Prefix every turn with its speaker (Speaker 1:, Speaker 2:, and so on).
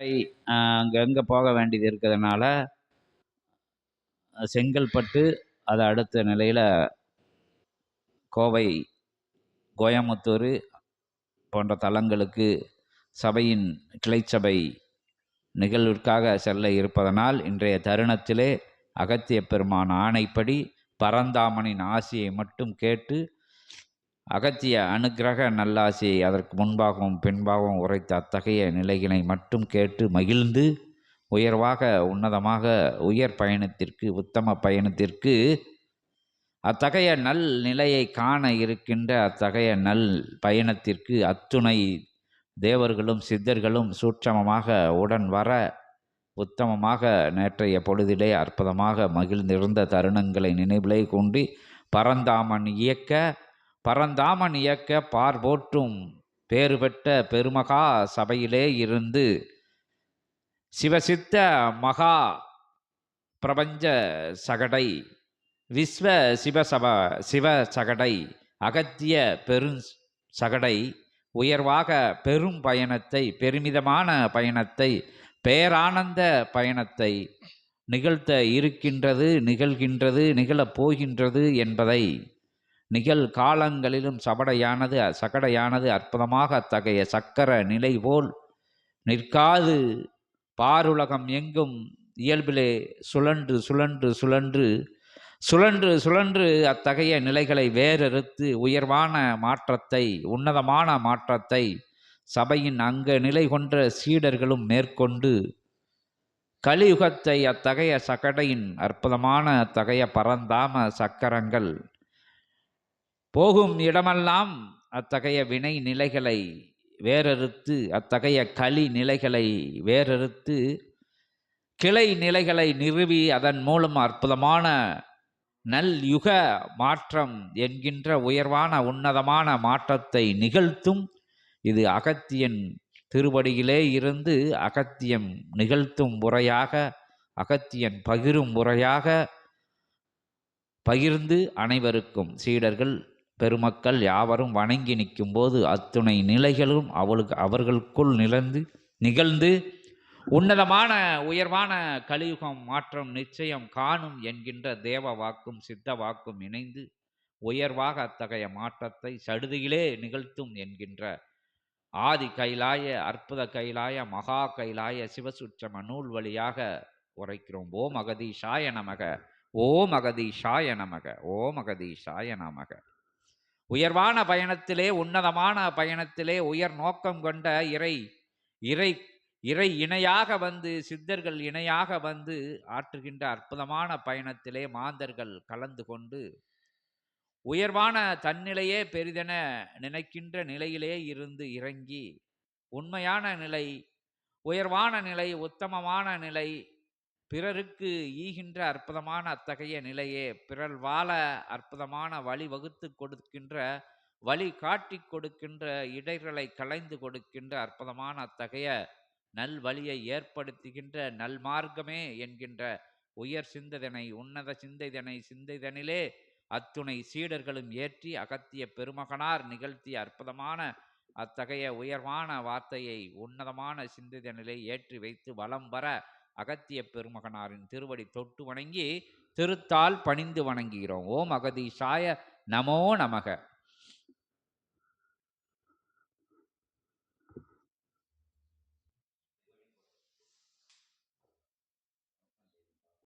Speaker 1: அங்கங்கே போக வேண்டியது இருக்கிறதுனால செங்கல்பட்டு அது அடுத்த நிலையில் கோவை கோயமுத்தூர் போன்ற தலங்களுக்கு சபையின் கிளைச்சபை நிகழ்விற்காக செல்ல இருப்பதனால் இன்றைய தருணத்திலே அகத்திய பெருமான் ஆணைப்படி பரந்தாமனின் ஆசியை மட்டும் கேட்டு அகத்திய அனுக்கிரக நல்லாசியை அதற்கு முன்பாகவும் பின்பாகவும் உரைத்த அத்தகைய நிலைகளை மட்டும் கேட்டு மகிழ்ந்து உயர்வாக உன்னதமாக உயர் பயணத்திற்கு உத்தம பயணத்திற்கு அத்தகைய நல் நிலையை காண இருக்கின்ற அத்தகைய நல் பயணத்திற்கு அத்துணை தேவர்களும் சித்தர்களும் சூட்சமமாக உடன் வர உத்தமமாக நேற்றைய பொழுதிலே அற்புதமாக மகிழ்ந்திருந்த தருணங்களை நினைவிலே கொண்டு பரந்தாமன் இயக்க பரந்தாமன் இயக்க பார்போற்றும் பேறு பெற்ற பெருமகா சபையிலே இருந்து சிவசித்த மகா பிரபஞ்ச சகடை விஸ்வ சிவசப சிவ சகடை அகத்திய பெரும் சகடை உயர்வாக பெரும் பயணத்தை பெருமிதமான பயணத்தை பேரானந்த பயணத்தை நிகழ்த்த இருக்கின்றது நிகழ்கின்றது நிகழப் போகின்றது என்பதை நிகழ் காலங்களிலும் சபடையானது சகடையானது அற்புதமாக அத்தகைய சக்கர நிலை போல் நிற்காது. பாருலகம் எங்கும் இயல்பிலே சுழன்று சுழன்று சுழன்று சுழன்று சுழன்று அத்தகைய நிலைகளை வேறறுத்து உயர்வான மாற்றத்தை உன்னதமான மாற்றத்தை சபையின் அங்க நிலை கொன்ற சீடர்களும் மேற்கொண்டு கலியுகத்தை அத்தகைய சகடையின் அற்புதமான அத்தகைய பரந்தாம சக்கரங்கள் போகும் இடமெல்லாம் அத்தகைய வினை நிலைகளை வேறறுத்து அத்தகைய களி நிலைகளை வேறறுத்து கிளை நிலைகளை நிறுவி அதன் மூலம் அற்புதமான நல் யுக மாற்றம் என்கின்ற உயர்வான உன்னதமான மாற்றத்தை நிகழ்த்தும். இது அகத்தியன் திருவடியிலே இருந்து அகத்தியம் நிகழ்த்தும் முறையாக அகத்தியன் பகிரும் முறையாக பகிர்ந்து அனைவருக்கும் சீடர்கள் பெருமக்கள் யாவரும் வணங்கி நிற்கும் போது அத்துணை நிலைகளும் அவளுக்கு அவர்களுக்குள் நிலந்து நிகழ்ந்து உன்னதமான உயர்வான கலியுகம் மாற்றம் நிச்சயம் காணும் என்கின்ற தேவ வாக்கும் சித்த வாக்கும் இணைந்து உயர்வாக அத்தகைய மாற்றத்தை சடுதியிலே நிகழ்த்தும் என்கின்ற ஆதி கைலாய அற்புத கைலாய மகா கைலாய சிவசுற்றம நூல் வழியாக உரைக்கிறோம். ஓம் அகதீஷாய நமக ஓம் அகதீஷாய நமக ஓம் அகதீஷாய நமக. உயர்வான பயணத்திலே உன்னதமான பயணத்திலே உயர் நோக்கம் கொண்ட இறை இறை இறை இணையாக வந்து சித்தர்கள் இணையாக வந்து ஆற்றுகின்ற அற்புதமான பயணத்திலே மாந்தர்கள் கலந்து கொண்டு உயர்வான தன்னிலையே பெரிதென நினைக்கின்ற நிலையிலே இருந்து இறங்கி உண்மையான நிலை உயர்வான நிலை உத்தமமான நிலை பிறருக்கு ஈகின்ற அற்புதமான அத்தகைய நிலையே பிறர் வாழ அற்புதமான வழி வகுத்து கொடுக்கின்ற வழி காட்டி கொடுக்கின்ற இடைகளை களைந்து கொடுக்கின்ற அற்புதமான அத்தகைய நல் வழியை ஏற்படுத்துகின்ற நல் மார்க்கமே என்கின்ற உயர் சிந்ததனை உன்னத சிந்தைதனை சிந்தைதனிலே அத்துணை சீடர்களும் ஏற்றி அகத்திய பெருமகனார் நிகழ்த்திய அற்புதமான அத்தகைய உயர்வான வார்த்தையை உன்னதமான சிந்தைதனிலே ஏற்றி வைத்து வலம் வர அகத்திய பெருமகனாரின் திருவடி தொட்டு வணங்கி திருத்தால் பணிந்து வணங்குகிறோம். ஓம் அகதீஷாய நமோ நமக.